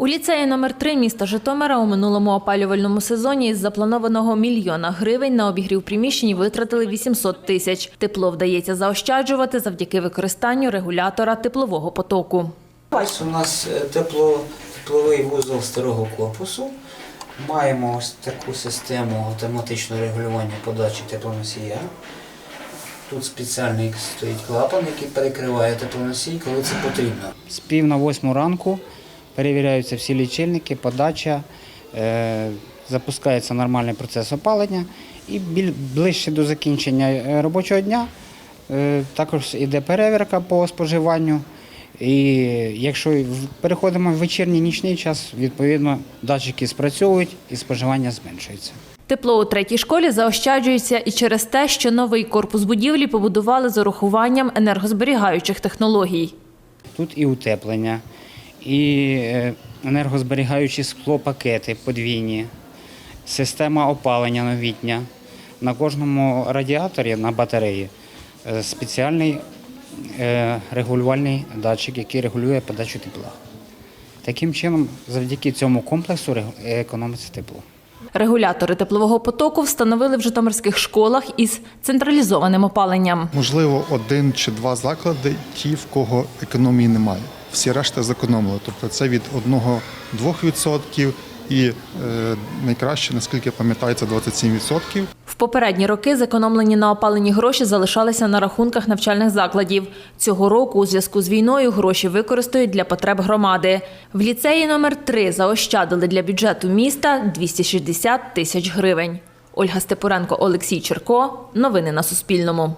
У ліцеї номер 3 міста Житомира у минулому опалювальному сезоні із запланованого мільйона гривень на обігрів приміщень витратили 800 тисяч. Тепло вдається заощаджувати завдяки використанню регулятора теплового потоку. Ось у нас е, тепло, тепловий вузол старого корпусу. Маємо ось таку систему автоматичного регулювання подачі теплоносія. Тут спеціальний стоїть клапан, який перекриває теплоносій, коли це потрібно. З пів на восьму ранку перевіряються всі лічильники, подача, е, запускається нормальний процес опалення і ближче до закінчення е, робочого дня е, також іде перевірка по споживанню. І якщо переходимо в вечірній нічний час, відповідно датчики спрацьовують і споживання зменшується. Тепло у третій школі заощаджується і через те, що новий корпус будівлі побудували з урахуванням енергозберігаючих технологій. Тут і утеплення, і е, енергозберігаючі склопакети подвійні, система опалення новітня. На кожному радіаторі на батареї е, спеціальний е, регулювальний датчик, який регулює подачу тепла. Таким чином, завдяки цьому комплексу економиться тепло. Регулятори теплового потоку встановили в житомирських школах із централізованим опаленням. Можливо, один чи два заклади, ті, в кого економії немає. Всі решта зекономили. Тобто це від 1-2% і е, найкраще, наскільки я пам'ятаю, це 27%. В попередні роки зекономлені на опалені гроші залишалися на рахунках навчальних закладів. Цього року у зв'язку з війною гроші використають для потреб громади. В ліцеї номер 3 заощадили для бюджету міста 260 тисяч гривень. Ольга Степуренко, Олексій Черко. Новини на Суспільному.